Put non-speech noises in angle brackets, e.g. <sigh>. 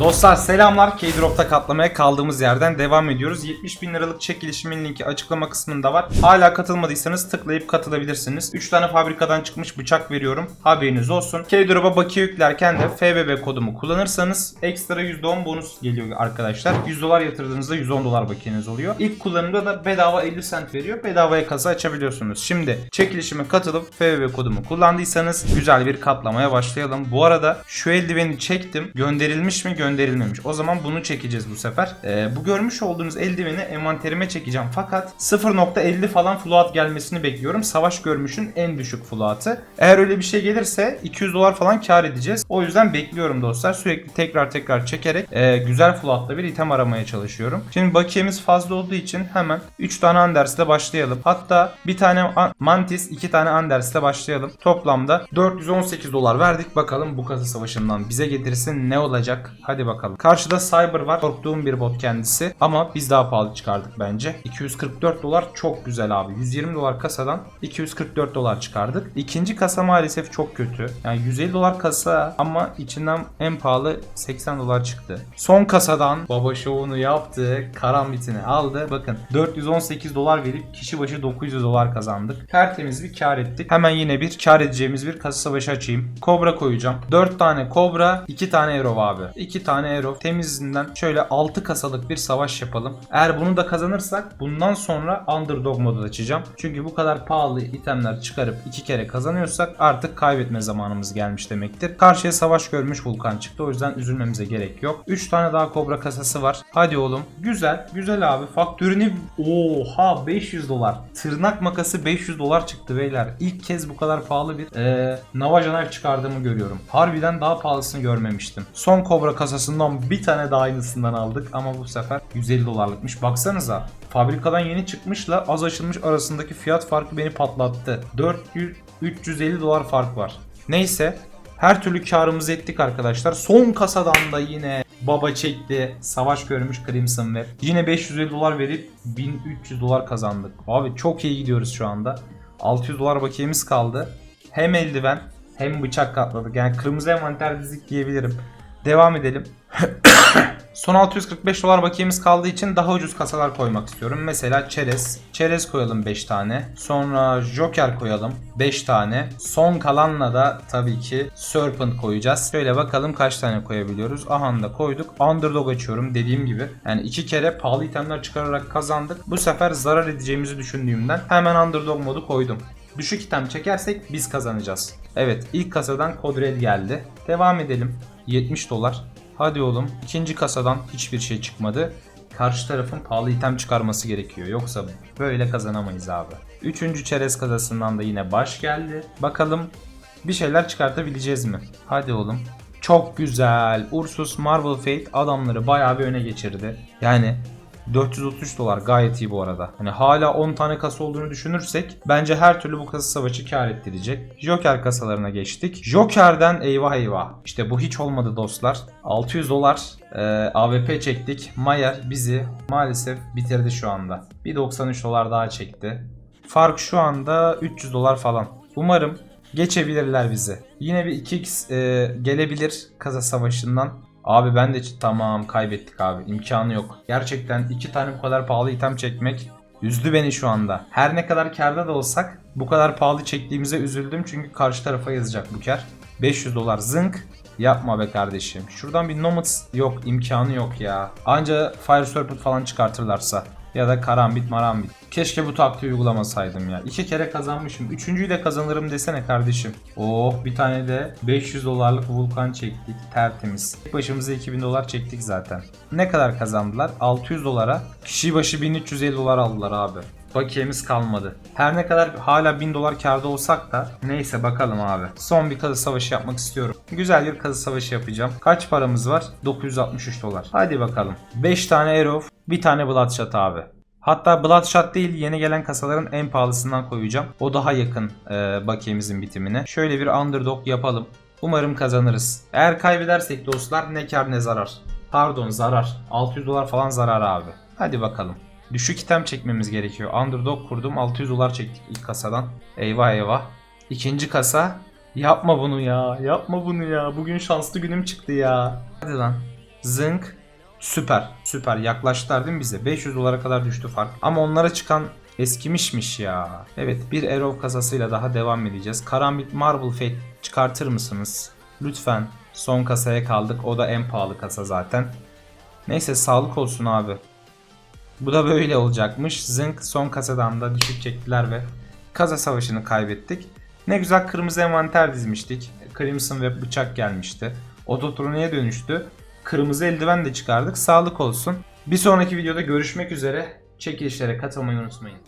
Dostlar selamlar. K-Drop'ta katlamaya kaldığımız yerden devam ediyoruz. 70 bin liralık çekilişimin linki açıklama kısmında var. Hala katılmadıysanız tıklayıp katılabilirsiniz. 3 tane fabrikadan çıkmış bıçak veriyorum. Haberiniz olsun. K-Drop'a bakiye yüklerken de FBB kodumu kullanırsanız ekstra %10 bonus geliyor arkadaşlar. 100 dolar yatırdığınızda 110 dolar bakiyeniz oluyor. İlk kullanımda da bedava 50 cent veriyor. Bedavaya kasa açabiliyorsunuz. Şimdi çekilişime katılıp FBB kodumu kullandıysanız güzel bir katlamaya başlayalım. Bu arada şu eldiveni çektim. Gönderilmiş mi gönderilmemiş. O zaman bunu çekeceğiz bu sefer. Ee, bu görmüş olduğunuz eldiveni envanterime çekeceğim. Fakat 0.50 falan float gelmesini bekliyorum. Savaş görmüşün en düşük floatı. Eğer öyle bir şey gelirse 200 dolar falan kar edeceğiz. O yüzden bekliyorum dostlar. Sürekli tekrar tekrar çekerek e, güzel floatla bir item aramaya çalışıyorum. Şimdi bakiyemiz fazla olduğu için hemen 3 tane Anders ile başlayalım. Hatta bir tane An- Mantis, 2 tane Anders ile başlayalım. Toplamda 418 dolar verdik. Bakalım bu kasa savaşından bize getirsin ne olacak? Hadi bakalım. Karşıda Cyber var. Korktuğum bir bot kendisi. Ama biz daha pahalı çıkardık bence. 244 dolar çok güzel abi. 120 dolar kasadan 244 dolar çıkardık. İkinci kasa maalesef çok kötü. Yani 150 dolar kasa ama içinden en pahalı 80 dolar çıktı. Son kasadan baba şovunu yaptı. Karambitini aldı. Bakın 418 dolar verip kişi başı 900 dolar kazandık. Tertemiz bir kar ettik. Hemen yine bir kar edeceğimiz bir kasa savaşı açayım. Kobra koyacağım. 4 tane kobra, 2 tane Erov abi. 2 tane Erov. Temizinden şöyle 6 kasalık bir savaş yapalım. Eğer bunu da kazanırsak bundan sonra Underdog modu açacağım. Çünkü bu kadar pahalı itemler çıkarıp 2 kere kazanıyorsak artık kaybetme zamanımız gelmiş demektir. Karşıya savaş görmüş Vulkan çıktı. O yüzden üzülmemize gerek yok. 3 tane daha kobra kasası var. Hadi oğlum. Güzel. Güzel abi. Faktörünü oha 500 dolar. Tırnak makası 500 dolar çıktı beyler. İlk kez bu kadar pahalı bir eee Navaja çıkardığımı görüyorum. Harbiden daha pahalısını görmemiştim. Son kobra kasasından bir tane daha aynısından aldık ama bu sefer 150 dolarlıkmış. Baksanıza fabrikadan yeni çıkmışla az açılmış arasındaki fiyat farkı beni patlattı. 400 350 dolar fark var. Neyse her türlü karımızı ettik arkadaşlar. Son kasadan da yine baba çekti. Savaş görmüş Crimson Web. Yine 550 dolar verip 1300 dolar kazandık. Abi çok iyi gidiyoruz şu anda. 600 dolar bakiyemiz kaldı. Hem eldiven hem bıçak katladık. Yani kırmızı envanter dizdik diyebilirim. Devam edelim. <coughs> Son 645 dolar bakiyemiz kaldığı için daha ucuz kasalar koymak istiyorum. Mesela çerez. Çerez koyalım 5 tane. Sonra Joker koyalım 5 tane. Son kalanla da tabii ki Serpent koyacağız. Şöyle bakalım kaç tane koyabiliyoruz. Aha da koyduk. Underdog açıyorum dediğim gibi. Yani iki kere pahalı itemler çıkararak kazandık. Bu sefer zarar edeceğimizi düşündüğümden hemen Underdog modu koydum. Düşük item çekersek biz kazanacağız. Evet ilk kasadan Kodrel geldi. Devam edelim. 70 dolar. Hadi oğlum ikinci kasadan hiçbir şey çıkmadı. Karşı tarafın pahalı item çıkarması gerekiyor. Yoksa böyle kazanamayız abi. Üçüncü çerez kasasından da yine baş geldi. Bakalım bir şeyler çıkartabileceğiz mi? Hadi oğlum. Çok güzel. Ursus Marvel Fate adamları bayağı bir öne geçirdi. Yani 433 dolar gayet iyi bu arada. Hani hala 10 tane kasa olduğunu düşünürsek bence her türlü bu kasa savaşı kar ettirecek. Joker kasalarına geçtik. Joker'den eyvah eyvah. İşte bu hiç olmadı dostlar. 600 dolar e, AWP çektik. Mayer bizi maalesef bitirdi şu anda. Bir 93 dolar daha çekti. Fark şu anda 300 dolar falan. Umarım geçebilirler bizi. Yine bir 2x e, gelebilir kasa savaşından. Abi ben de tamam kaybettik abi. İmkanı yok. Gerçekten iki tane bu kadar pahalı item çekmek üzdü beni şu anda. Her ne kadar karda da olsak bu kadar pahalı çektiğimize üzüldüm çünkü karşı tarafa yazacak bu kar. 500 dolar zınk. Yapma be kardeşim. Şuradan bir Nomads yok imkanı yok ya. Anca Fire Serpent falan çıkartırlarsa. Ya da karambit marambit. Keşke bu taktiği uygulamasaydım ya. İki kere kazanmışım. Üçüncüyü de kazanırım desene kardeşim. Oh bir tane de 500 dolarlık vulkan çektik. Tertemiz. Tek başımıza 2000 dolar çektik zaten. Ne kadar kazandılar? 600 dolara. Kişi başı 1350 dolar aldılar abi. Bakiyemiz kalmadı. Her ne kadar hala 1000 dolar karda olsak da neyse bakalım abi. Son bir kazı savaşı yapmak istiyorum. Güzel bir kazı savaşı yapacağım. Kaç paramız var? 963 dolar. Hadi bakalım. 5 tane Arrow, bir tane Bloodshot abi. Hatta Bloodshot değil yeni gelen kasaların en pahalısından koyacağım. O daha yakın e, bakiyemizin bitimine. Şöyle bir underdog yapalım. Umarım kazanırız. Eğer kaybedersek dostlar ne kar ne zarar. Pardon zarar. 600 dolar falan zarar abi. Hadi bakalım. Düşük item çekmemiz gerekiyor. Underdog kurdum 600 dolar çektik ilk kasadan. Eyvah eyvah. İkinci kasa. Yapma bunu ya. Yapma bunu ya. Bugün şanslı günüm çıktı ya. Hadi lan. Zınk. Süper. Süper. Yaklaştılar değil mi bize? 500 dolara kadar düştü fark. Ama onlara çıkan eskimişmiş ya. Evet bir Arrow kasasıyla daha devam edeceğiz. Karambit Marble Fate çıkartır mısınız? Lütfen. Son kasaya kaldık. O da en pahalı kasa zaten. Neyse sağlık olsun abi. Bu da böyle olacakmış. Zınk son kasadan da düşük çektiler ve kasa savaşını kaybettik. Ne güzel kırmızı envanter dizmiştik. Crimson ve bıçak gelmişti. Ototroniye dönüştü. Kırmızı eldiven de çıkardık. Sağlık olsun. Bir sonraki videoda görüşmek üzere. Çekilişlere katılmayı unutmayın.